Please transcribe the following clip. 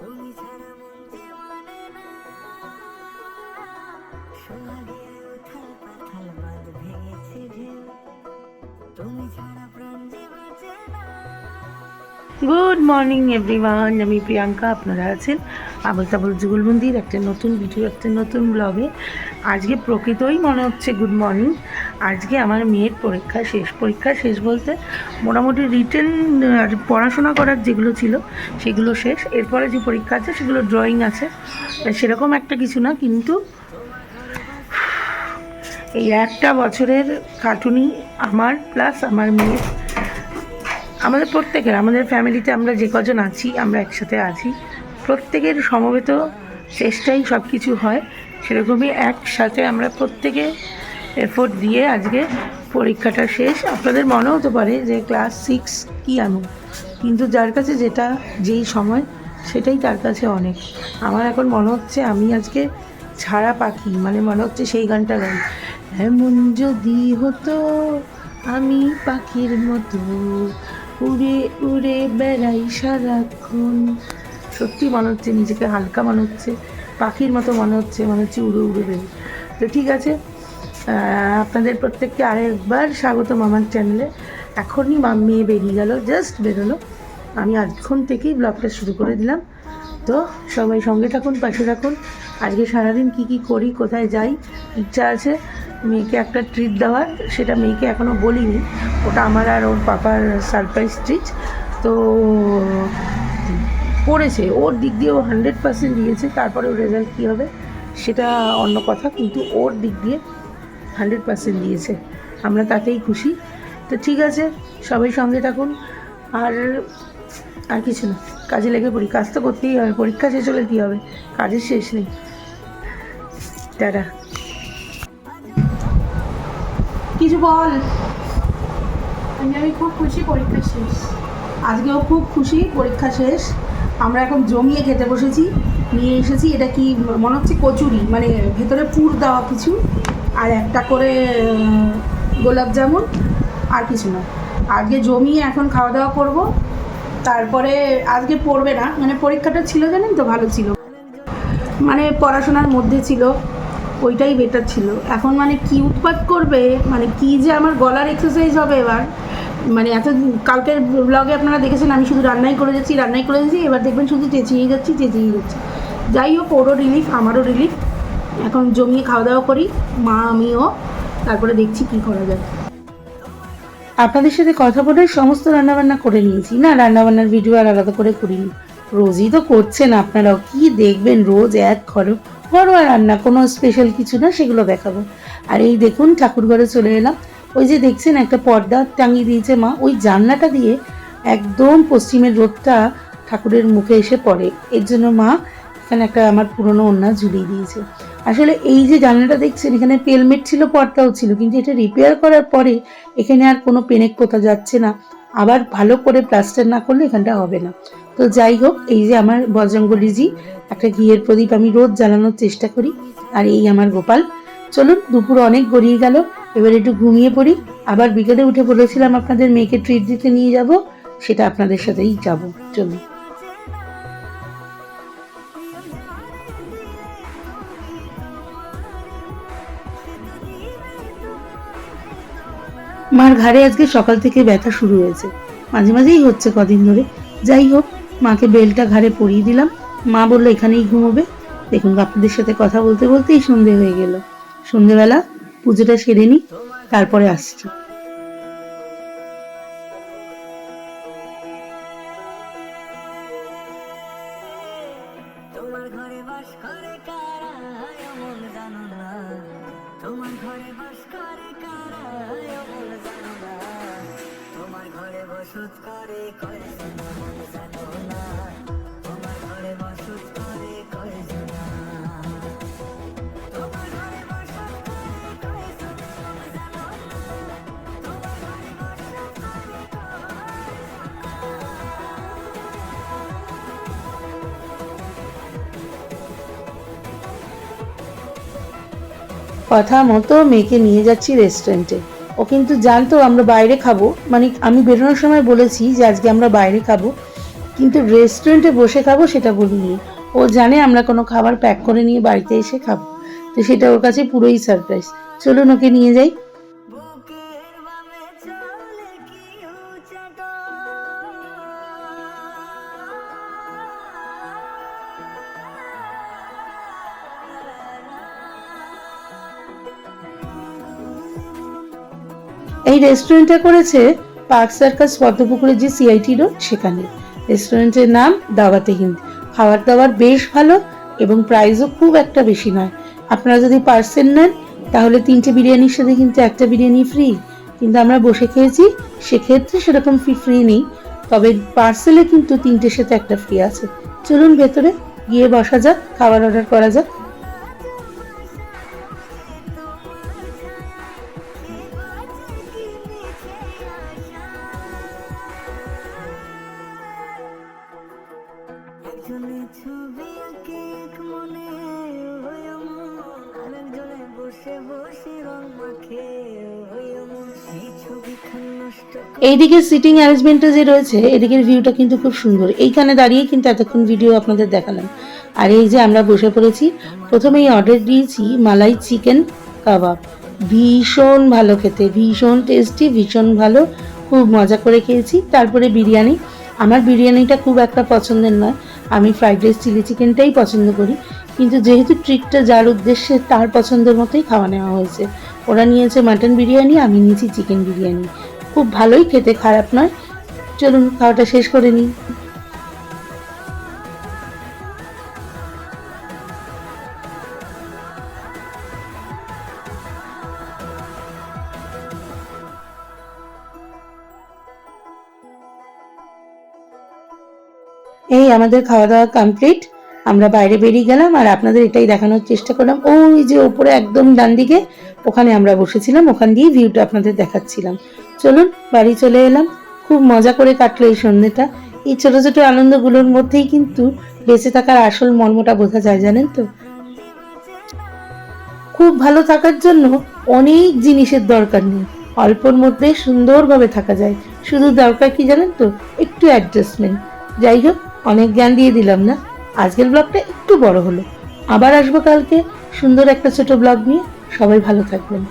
তুমি ছাড়া মন যে মানে না উথাল পাথাল ভেঙেছে ঢেউ। তুমি ছাড়া প্রাণ যে বাঁচে না। গুড মর্নিং এভরিওয়ান আমি প্রিয়াঙ্কা, আপনারা আছেন আবল তাবল যুগল মন্দির, একটা নতুন ভিডিও একটা নতুন ব্লগে আজকে প্রকৃতই মনে হচ্ছে গুড মর্নিং আজকে আমার মেয়ের পরীক্ষা শেষ। পরীক্ষা শেষ বলতে মোটামুটি রিটেন আর পড়াশোনা করার যেগুলো ছিল সেগুলো শেষ। এরপরে যে পরীক্ষা আছে সেগুলো ড্রয়িং আছে। সেরকম একটা কিছু না, কিন্তু এই একটা বছরের খাটুনি আমার প্লাস আমার মেয়ের। আমাদের প্রত্যেকের, আমাদের ফ্যামিলিতে আমরা যে কজন আছি, আমরা একসাথে আছি। প্রত্যেকের সমবেত চেষ্টাই সব কিছু হয়। সেরকমই একসাথে আমরা প্রত্যেকে এফোর্ট দিয়ে আজকে পরীক্ষাটা শেষ। আপনাদের মনে হতে পারে যে ক্লাস সিক্স কি আনো কিন্তু যার কাছে যেটা, যেই সময়, সেটাই তার কাছে অনেক। আমার এখন মনে হচ্ছে আমি আজকে ছাড়া পাখি মানে মনে হচ্ছে সেই গানটা গাই। এমন যদি হতো আমি পাখির মতো উড়ে উড়ে বেড়াই সারাক্ষণ। সত্যি মনে হচ্ছে নিজেকে হালকা মনে হচ্ছে, পাখির মতো মনে হচ্ছে মনে হচ্ছে উড়ে উড়ে বেরোই তো ঠিক আছে আপনাদের প্রত্যেককে আরেকবার স্বাগত আমার চ্যানেলে এখনই মেয়ে বেরিয়ে গেল জাস্ট বেরোলো। আমি আজক্ষণ থেকেই ব্লগটা শুরু করে দিলাম। তো সবাই সঙ্গে থাকুন, পাশে থাকুন। আজকে সারাদিন কি কি করি, কোথায় যাই, ইচ্ছা আছে? মেয়েকে একটা ট্রিট দেওয়ার, সেটা মেয়েকে এখনও বলিনি। ওটা আমার আর ওর পাপার সারপ্রাইজ ট্রিট তো করেছে। ওর দিক দিয়ে ও হান্ড্রেড পার্সেন্ট দিয়েছে। তারপরে ওর রেজাল্ট কী হবে, সেটা অন্য কথা। কিন্তু ওর দিক দিয়ে হান্ড্রেড পার্সেন্ট দিয়েছে। আমরা তাতেই খুশি। তো ঠিক আছে, সবাই সঙ্গে থাকুন। আর আর কিছু না, কাজে লেগে পড়ি। কাজ তো করতেই হবে, পরীক্ষা শেষ হলে কী হবে? কাজের শেষ নেই। টাটা। কিছু বল। আমি আমি খুব খুশি পরীক্ষা শেষ। আজকেও খুব খুশি, পরীক্ষা শেষ। আমরা এখন জমিয়ে খেতে বসেছি, নিয়ে এসেছি। এটা কি, মনে হচ্ছে কচুরি মানে ভেতরে পুর দেওয়া কিছু? আর একটা করে গোলাপ জামুন আর কিছু না। আজকে জমিয়ে এখন খাওয়া দাওয়া করব। তারপরে আজকে পড়বে না মানে পরীক্ষাটা ছিল জানেন তো, ভালো ছিল। মানে পড়াশোনার মধ্যে ছিল, ওইটাই বেটার ছিল। এখন মানে কি উৎপাত করবে মানে কি যে আমার গলার এক্সারসাইজ হবে এবার। মানে এত কালকের ব্লগে আপনারা দেখেছেন, আমি শুধু রান্নাই করে যাচ্ছি রান্নাই করে যাচ্ছি এবার দেখবেন শুধু চেঁচিয়ে যাচ্ছি চেঁচিয়ে যাচ্ছি। যাই হোক, ওরও রিলিফ আমারও রিলিফ এখন জমিয়ে খাওয়া দাওয়া করি, মা, আমিও, তারপরে দেখছি কি করা যায়। আপনাদের সাথে কথা বলে সমস্ত রান্নাবান্না করে নিয়েছি। না, রান্নাবান্নার ভিডিও আর আলাদা করে করিনি। রোজই তো করছেন আপনারাও। কি দেখবেন রোজ এক ঘরে ঘরোয়া রান্না, কোনো স্পেশাল কিছু না, সেগুলো দেখাবো। আর এই দেখুন, ঠাকুর ঘরে চলে এলাম। ওই যে দেখছেন, একটা পর্দা টাঙিয়ে দিয়েছে মা। ওই জানলাটা দিয়ে একদম পশ্চিমের রোদটা ঠাকুরের মুখে এসে পড়ে। এর জন্য মা এখানে একটা আমার পুরনো ওন্না ঝুলিয়ে দিয়েছে। আসলে এই যে জানলাটা দেখছেন, এখানে পেলমেট ছিল, পর্দাও ছিল, কিন্তু এটা রিপেয়ার করার পরে এখানে আর কোনো পেনেক পোতা যাচ্ছে না। আবার ভালো করে প্লাস্টার না করলে এখানটা হবে না। তো যাই হোক, এই যে আমার বজরঙ্গলিজি একটা ঘিয়ের প্রদীপ আমি রোজ জ্বালানোর চেষ্টা করি, আর এই আমার গোপাল। চলুন, দুপুর অনেক গড়িয়ে গেল, এবার একটু ঘুমিয়ে পড়ি। আবার বিকেলে উঠে বলেছিলাম আপনাদের মেয়েকে ট্রিট দিতে নিয়ে যাব, সেটা আপনাদের সাথেই যাব। চলুন। মার ঘাড়ে আজকে সকাল থেকে ব্যথা শুরু হয়েছে। মাঝে মাঝেই হচ্ছে কদিন ধরে। যাই হোক, মাকে বেলটা ঘাড়ে পরিয়ে দিলাম। মা বলল, এখানেই ঘুমোবে। দেখুন, আপনাদের সাথে কথা বলতে বলতেই সন্ধে হয়ে গেল। সন্ধেবেলা পুজোটা সেরে নিই, তারপরে আসছি। কথা মতো মেয়েকে নিয়ে যাচ্ছি রেস্টুরেন্টে ও কিন্তু জানতো আমরা বাইরে খাব। মানে আমি বেরোনোর সময় বলেছি যে আজকে আমরা বাইরে খাব। কিন্তু রেস্টুরেন্টে বসে খাব সেটা বলিনি। ও জানে আমরা কোনো খাবার প্যাক করে নিয়ে বাড়িতে এসে খাব। তো সেটা ওর কাছে পুরোই সারপ্রাইজ চলুন ওকে নিয়ে যাই। এই রেস্টুরেন্টটা করেছে পার্ক সার্কাস পদ্মপুকুরের যে সিআইটি রোড সেখানে। রেস্টুরেন্টের নাম দাওয়াতে হিন্দ। খাবার দাবার বেশ ভালো এবং প্রাইসও খুব একটা বেশি নয়। আপনারা যদি পার্সেল নেন, তাহলে তিনটে বিরিয়ানির সাথে কিন্তু একটা বিরিয়ানি ফ্রি কিন্তু আমরা বসে খেয়েছি, সেক্ষেত্রে সেরকম ফি ফ্রি নেই। তবে পার্সেলে কিন্তু তিনটের সাথে একটা ফ্রি আছে। চলুন ভেতরে গিয়ে বসা যাক, খাবার অর্ডার করা যাক। এইদিকে সিটিং অ্যারেঞ্জমেন্টটা যে রয়েছে, এদিকের ভিউটা কিন্তু খুব সুন্দর। এইখানে দাঁড়িয়ে কিন্তু এতক্ষণ ভিডিও আপনাদের দেখালাম। আর এই যে আমরা বসে পড়েছি, প্রথমেই অর্ডার দিয়েছি মালাই চিকেন কাবাব। ভীষণ ভালো খেতে, ভীষণ টেস্টি ভীষণ ভালো। খুব মজা করে খেয়েছি। তারপরে বিরিয়ানি। আমার বিরিয়ানিটা খুব একটা পছন্দের নয়। আমি ফ্রাইড রাইস চিলি চিকেনটাই পছন্দ করি। কিন্তু যেহেতু ট্রিকটা যার উদ্দেশ্যে তার পছন্দের মতোই খাওয়া নেওয়া হয়েছে, ওরা নিয়েছে মাটন বিরিয়ানি, আমি নিয়েছি চিকেন বিরিয়ানি। খুব ভালোই খেতে, খারাপ নয়। চলুন, খাওয়াটা শেষ করে নিই। এই আমাদের খাওয়া দাওয়া কমপ্লিট আমরা বাইরে বেরিয়ে গেলাম আর আপনাদের এটাই দেখানোর চেষ্টা করলাম। ওই যে ওপরে একদম ডান দিকে ওখানে আমরা বসেছিলাম, ওখান দিয়ে ভিউটা আপনাদের দেখাচ্ছিলাম। চলুন, বাড়ি চলে এলাম। খুব মজা করে কাটলো এই সন্ধ্যেটা। এই ছোট ছোট আনন্দগুলোর মধ্যেই কিন্তু বেঁচে থাকার আসল মর্মটা বোঝা যায়, জানেন তো? খুব ভালো থাকার জন্য অনেক জিনিসের দরকার নেই। অল্পর মধ্যে সুন্দরভাবে থাকা যায়। শুধু দরকার কি জানেন তো? একটু অ্যাডজাস্টমেন্ট যাই হোক, অনেক জ্ঞান দিয়ে দিলাম না? আজকের ব্লগটা একটু বড় হলো। আবার আসব কালকে সুন্দর একটা ছোট ব্লগ নিয়ে। সবাই ভালো থাকবেন।